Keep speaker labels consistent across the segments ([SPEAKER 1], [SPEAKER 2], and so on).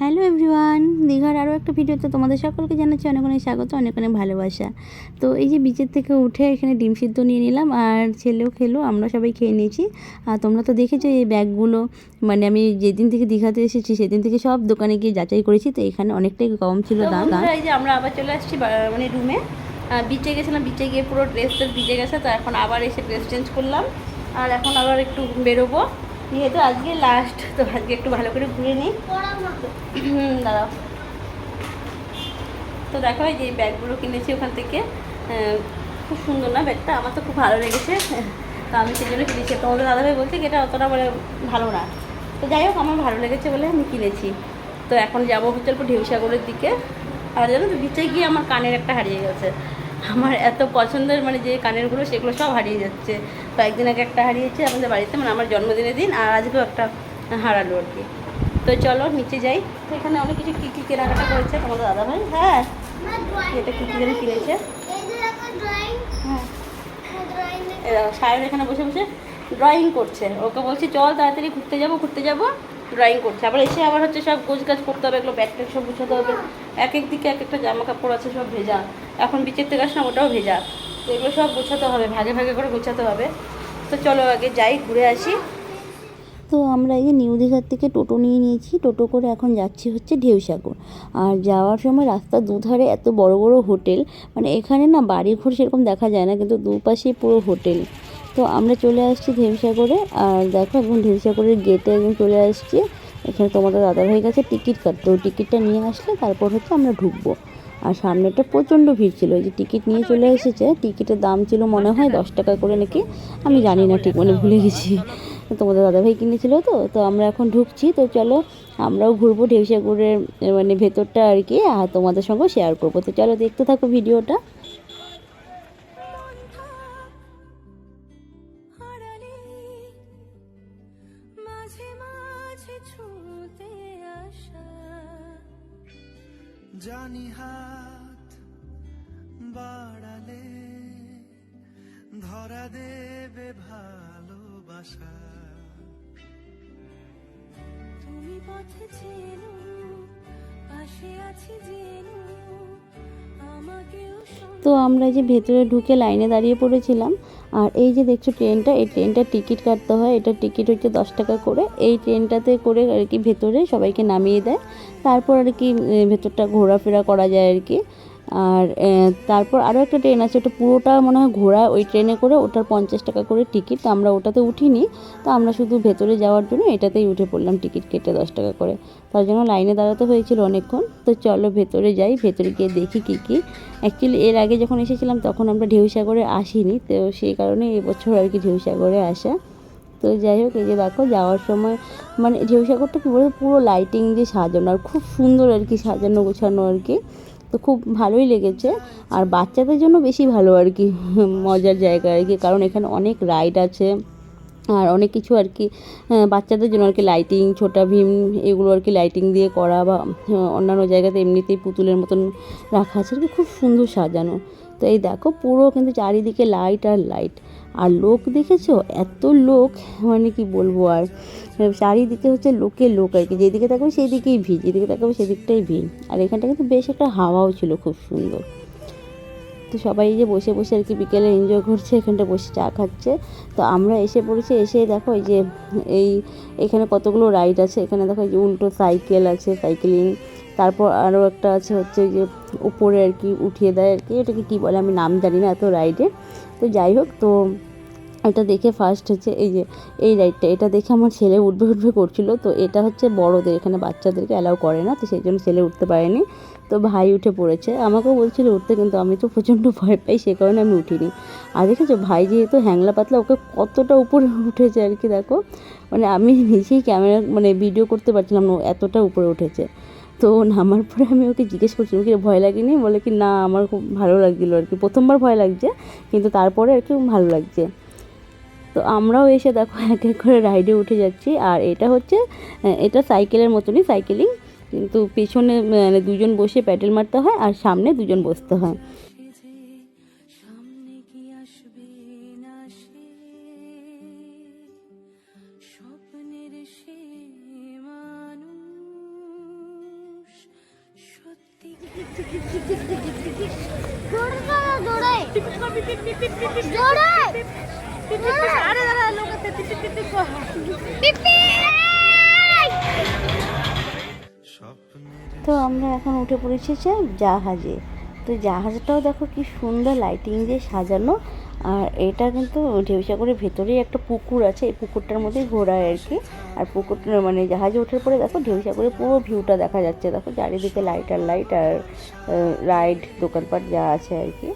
[SPEAKER 1] Hello everyone দীঘার আরও একটা ভিডিওতে তোমাদের সকলকে জানাচ্ছি অনেক অনেক স্বাগত অনেক অনেক ভালোবাসা। তো এই যে বিচের থেকে উঠে এখানে ডিম সিদ্ধ নিয়ে নিলাম আর ছেলেও খেলো আমরা সবাই খেয়ে নিয়েছি। আর তোমরা তো দেখেছ এই ব্যাগগুলো মানে আমি যেদিন থেকে দীঘাতে এসেছি সেদিন থেকে সব দোকানে গিয়ে যাচাই করেছি তো এখানে অনেকটাই কম ছিল দাম। এই যে আমরা আবার চলে আসছি মানে রুমে বিচে গেছিলাম বিচে গিয়ে পুরো ড্রেস ট্রেস ভিজে গেছে তো এখন আবার এসে ড্রেস চেঞ্জ করলাম। আর এখন আবার একটু বেরোবো। যেহেতু আজকে লাস্ট তো আজকে একটু ভালো করে ঘুরে নিই। দাঁড়াও। তো দেখো এই যে ব্যাগগুলো কিনেছি ওখান থেকে। খুব সুন্দর না ব্যাগটা? আমার তো খুব ভালো লেগেছে। তো আমি সেই জন্য কিনেছি। তোমাদের দাদাভাই বলছে এটা অতটা মানে ভালো না। তো যাই হোক, আমার ভালো লেগেছে বলে আমি কিনেছি। তো এখন যাব হচ্ছে ঢেউসাগরের দিকে। আর জানো তো বিচে গিয়ে আমার কানের একটা হারিয়ে গেছে। আমার এত পছন্দের মানে যে কানেরগুলো, সেগুলো সব হারিয়ে যাচ্ছে। কয়েকদিন আগে একটা হারিয়েছে আমাদের বাড়িতে মানে আমার জন্মদিনের দিন, আর আজকেও একটা হারালো আর কি। তো চলো, নিচে যাই। তো এখানে অনেক কিছু কী কী কেনাকাটা করেছে তোমাদের দাদা ভাই হ্যাঁ। এটা কী কী যেন কিনেছে? হ্যাঁ। এ এখানে বসে বসে ড্রয়িং করছে। ওকে বলছি, চল তাড়াতাড়ি ঘুরতে যাব ঘুরতে যাব। ড্রয়িং করছে। আবার এসে আবার হচ্ছে সব গোছ গাছ করতে হবে, এগুলো ব্যাগ ট্যাগ সব গুছাতে হবে। এক এক দিকে এক একটা জামা কাপড় আছে, সব ভেজা। এখন বিচের থেকে আসলাম, ওটাও ভেজা। তো এগুলো সব গোছাতে হবে, ভাগে ভাগে করে গোছাতে হবে। তো চলো আগে যাই, ঘুরে আসি। তো আমরা এই যে নিউ দীঘার থেকে টোটো নিয়ে নিয়েছি। টোটো করে এখন যাচ্ছি হচ্ছে ঢেউসাগর। আর যাওয়ার সময় রাস্তার দুধারে এত বড় বড় হোটেল মানে এখানে না বাড়ি ঘর সেরকম দেখা যায় না, কিন্তু দুপাশে পুরো হোটেল। তো আমরা চলে আসছি ঢেউসাগরে আর দেখো, এখন ঢেউসাগরের গেটে একদম চলে আসছি। এখানে তোমাদের দাদাভাই কাছে টিকিট কাটতে। ওই টিকিটটা নিয়ে আসলে তারপর হচ্ছে আমরা ঢুকবো। আর সামনেটা প্রচণ্ড ভিড় ছিল। যে টিকিট নিয়ে চলে এসেছে টিকিটের দাম ছিল মনে হয় দশ টাকা করে নাকি? আমি জানি না, ঠিক মানে ভুলে গেছি। তোমাদের দাদাভাই কিনেছিল তো তো আমরা এখন ঢুকছি। তো চলো, আমরাও ঘুরবো ঢেউসাগরের মানে ভেতরটা আর কি, আর তোমাদের সঙ্গে শেয়ার করব। তো চলো, দেখতে থাকো ভিডিওটা।
[SPEAKER 2] বাড়ালে ধরা দেবে ভালোবাসা।
[SPEAKER 3] তুমি পথে চেনো পাশে আছি জেনো আমাকেও
[SPEAKER 1] তো আমরা যে ভেতরে ঢুকে লাইনে দাঁড়িয়ে পড়েছিলাম আর এই যে দেখছ ট্রেনটা এই ট্রেনটার টিকিট কাটতে হয় এটা টিকিট হচ্ছে দশ টাকা করে। এই ট্রেনটাতে করে আর কি ভেতরে সবাইকে নামিয়ে দেয় তারপর আর কি ভেতরটা ঘোরাফেরা করা যায় আর কি। আর তারপর আরও একটা ট্রেন আছে, ওটা পুরোটা মনে হয় ঘোরা ওই ট্রেনে করে ওটার পঞ্চাশ টাকা করে টিকিট তো আমরা ওটাতে উঠিনি, তো আমরা শুধু ভেতরে যাওয়ার জন্য এটাতেই উঠে পড়লাম টিকিট কেটে দশ টাকা করে। তার জন্য লাইনে দাঁড়াতে হয়েছিল অনেকক্ষণ, তো চলো ভেতরে যাই, ভেতরে গিয়ে দেখি কী কী। অ্যাকচুয়ালি এর আগে যখন এসেছিলাম, তখন আমরা ঢেউসাগরে আসিনি, তো সেই কারণে এবছর আর কি ঢেউসাগরে আসা। তো যাই হোক, এই যে দেখো, যাওয়ার সময় মানে ঢেউসাগরটা কী বলব পুরো লাইটিং দিয়ে সাজানো, আর খুব সুন্দর আর কি সাজানো গোছানো আর কি। তো খুব ভালোই লেগেছে। আর বাচ্চাদের জন্য বেশি ভালো আর কি, মজার জায়গা আর কি। কারণ এখানে অনেক রাইড আছে আর অনেক কিছু আর কি বাচ্চাদের জন্য আর কি লাইটিং ছোটা ভীম এগুলো আর কি লাইটিং দিয়ে করা বা অন্যান্য জায়গাতে এমনিতেই পুতুলের মতন রাখা আছে আর কি। খুব সুন্দর সাজানো। তো এই দেখো, পুরো কিন্তু চারিদিকে লাইট আর লাইট আর লোক দেখেছ? এত লোক মানে কি বলব আর? চারিদিকে হচ্ছে লোকে লোক আর কি। যেদিকে তাকাবে সেই দিকেই ভিড়, যেদিকে তাকাবে সেদিকটাই ভিড়। আর এখানটা কিন্তু বেশ একটা হাওয়াও ছিল, খুব সুন্দর। তো সবাই যে বসে বসে আর কি বিকেলে এনজয় করছে, এখানটা বসে চা খাচ্ছে। তো আমরা এসে পড়েছি, এসে দেখো এই যে এই, এখানে কতগুলো রাইড আছে। এখানে দেখো এই যে উল্টো সাইকেল আছে সাইকেলিং তারপর আরও একটা আছে হচ্ছে যে উপরে আর কি উঠিয়ে দেয় আর কি। এটাকে কী বলে আমি নাম জানি না এত রাইডে তো যাই হোক, তো এটা দেখে ফার্স্ট হচ্ছে এই যে, এই রাইডটা এটা দেখে আমার ছেলে উঠবে উঠবে করছিল। তো এটা হচ্ছে বড়দের, এখানে বাচ্চাদেরকে অ্যালাউ করে না, তো সেই জন্য ছেলে উঠতে পারেনি। তো ভাই উঠে পড়েছে। আমাকেও বলছিল উঠতে, কিন্তু আমি তো প্রচণ্ড ভয় পাই, সে কারণে আমি উঠিনি। আর দেখেছ, ভাই যেহেতু হ্যাংলা পাতলা, ওকে কতটা উপরে উঠেছে আর কি দেখো। মানে আমি নিজেই ক্যামেরা মানে ভিডিও করতে পারছিলাম না এতটা উপরে উঠেছে। তো নামার পরে আমি ওকে জিজ্ঞেস করছিলাম কি ভয় লাগেনি? বলে কি, না, আমার খুব ভালো লাগছিল আর কি প্রথমবার ভয় লাগছে, কিন্তু তারপরে আর কি ভালো লাগছে। তো আমরাও এসে দেখো, এক এক করে রাইডে উঠে যাচ্ছি। আর এটা হচ্ছে এটা সাইকেলের মতনই সাইকেলিং, কিন্তু পেছনে মানে দুজন বসে প্যাডেল মারতে হয় আর সামনে দুজন বসতে হয়। তো আমরা এখন উঠে পড়েছি জাহাজে। তো জাহাজটাও দেখো কি সুন্দর লাইটিং দিয়ে সাজানো। আর এটা কিন্তু ঢেউসাগরের ভেতরেই একটা পুকুর আছে, এই পুকুরটার মধ্যেই ঘোরায় আর কি। আর পুকুরটা মানে জাহাজে ওঠার পরে দেখো ঢেউসাগরের পুরো ভিউটা দেখা যাচ্ছে। দেখো চারিদিকে লাইট আর লাইট আর রাইড দোকানপাট যা আছে আর কি।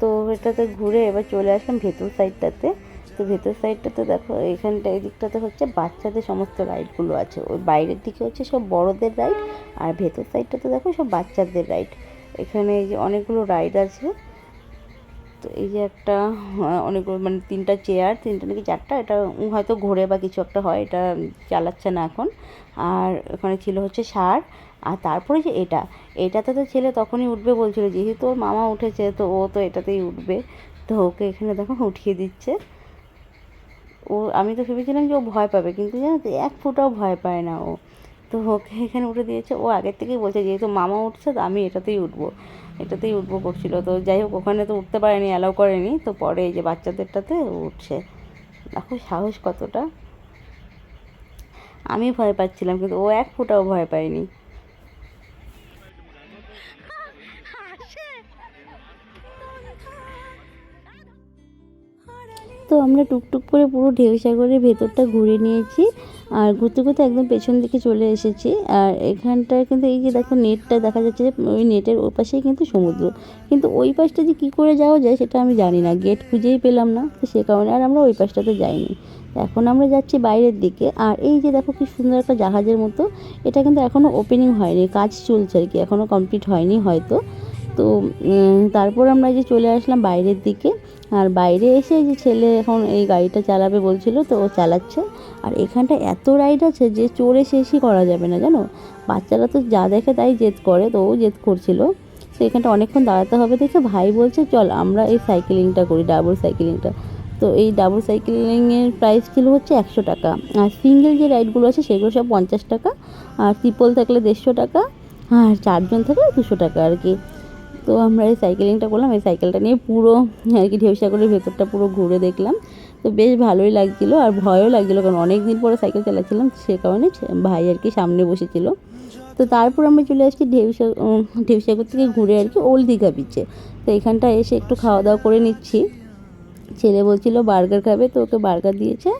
[SPEAKER 1] তো এটাতে ঘুরে এবার চলে আসলাম ভেতর সাইডটাতে তো ভেতর সাইডটাতে দেখো এখানটা এই দিকটাতে হচ্ছে বাচ্চাদের সমস্ত রাইডগুলো আছে। ওই বাইরের দিকে হচ্ছে সব বড়দের রাইড আর ভেতর সাইডটাতে দেখো সব বাচ্চাদের রাইড এখানে এই যে অনেকগুলো রাইড আছে। তো এই যে একটা আহ, অনেকগুলো মানে তিনটা চেয়ার তিনটা নাকি চারটা এটা হয়তো ঘোরে বা কিছু একটা হয় এটা চালাচ্ছে না এখন। আর ওখানে ছিল হচ্ছে ষাঁড় আর তারপরে যে এটা এটাতে তো ছেলে তখনই উঠবে বলছিল যেহেতু ওর মামা উঠেছে তো ও তো এটাতেই উঠবে। তো ওকে এখানে দেখো উঠিয়ে দিচ্ছে। ও আমি তো ভেবেছিলাম যে ও ভয় পাবে কিন্তু জানো তো এক ফুটাও ভয় পায় না ও। তো ওকে এখানে উঠে দিয়েছে। ও আগের থেকেই বলছে, যেহেতু মামা উঠছে, তো আমি এটাতেই উঠবো। এটাতেই উঠবো করছিল তো যাই হোক, ওখানে তো উঠতে পারেনি অ্যালাউ করেনি। তো পরে এই যে বাচ্চাদেরটাতে উঠছে। দেখো সাহস কতটা। আমি ভয় পাচ্ছিলাম, কিন্তু ও এক ফোঁটাও ভয় পায়নি। তো আমরা টুকটুক করে পুরো ঢেউসাগরের ভেতরটা ঘুরে নিয়েছি। আর ঘুরতে ঘুরতে একদম পেছন দিকে চলে এসেছি। আর এখানটায় কিন্তু এই যে দেখো নেটটা দেখা যাচ্ছে যে ওই নেটের ওই পাশেই কিন্তু সমুদ্র। কিন্তু ওই পাশটা যে কী করে যাওয়া যায় সেটা আমি জানি না। গেট খুঁজেই পেলাম না, তো সে কারণে আর আমরা ওই পাশটাতে যাইনি। এখন আমরা যাচ্ছি বাইরের দিকে। আর এই যে দেখো কি সুন্দর একটা জাহাজের মতো, এটা কিন্তু এখনও ওপেনিং হয়নি, কাজ চলছে আর কি এখনও কমপ্লিট হয়নি হয়তো। তো তারপর আমরা যে চলে আসলাম বাইরের দিকে। আর বাইরে এসে যে ছেলে এখন এই গাড়িটা চালাবে বলছিল, তো ও চালাচ্ছে। আর এখানটা এত রাইড আছে যে চড়ে শেষই করা যাবে না, জানো? বাচ্চারা তো যা দেখে তাই জেদ করে, তো ও জেদ করছিল। তো এখানটা অনেকক্ষণ দাঁড়াতে হবে দেখে ভাই বলছে, চল আমরা এই সাইকেলিংটা করি ডাবল সাইকেলিংটা তো এই ডাবল সাইকেলিংয়ের প্রাইস ছিল হচ্ছে একশো টাকা। আর সিঙ্গেল যে রাইডগুলো আছে সেগুলো সব পঞ্চাশ টাকা। আর ট্রিপল থাকলে দেড়শো টাকা। আর চারজন থাকলে দুশো টাকা আর কি। তো আমরা এই সাইকেলিংটা করলাম। এই সাইকেলটা নিয়ে পুরো আর কি ঢেউসাগরের ভেতরটা পুরো ঘুরে দেখলাম। তো বেশ ভালোই লাগছিল আর ভয়ও লাগছিল কারণ অনেক দিন পরে সাইকেল চালাচ্ছিলাম, সে কারণে ভাই আর কি সামনে বসেছিল। তো তারপর আমরা চলে আসছি ঢেউসা ঢেউসাগর থেকে ঘুরে আর কি ওল্ড দীঘা বিচে তো এখানটা এসে একটু খাওয়া দাওয়া করে নিচ্ছি। ছেলে বলছিল, বার্গার খাবে? তো ওকে বার্গার দিয়েছে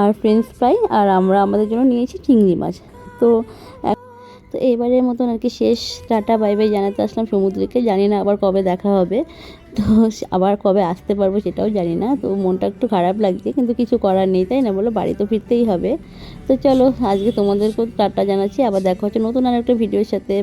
[SPEAKER 1] আর ফ্রেঞ্চ ফ্রাই আর আমরা আমাদের জন্য নিয়েছি চিংড়ি মাছ। তো তো এবারের মতন আর কি শেষ টাটা বাই বাই জানাতে আসলাম সমুদ্রকে। জানি না আবার কবে দেখা হবে। তো আবার কবে আসতে পারব সেটাও জানি না। তো মনটা একটু খারাপ লাগছে, কিন্তু কিছু করার নেই, তাই না? বলো, বাড়ি তো ফিরতেই হবে। তো চলো, আজকে তোমাদেরকেও টাটা জানাচ্ছি। আবার দেখা হচ্ছে নতুন আর একটা ভিডিওর সাথে।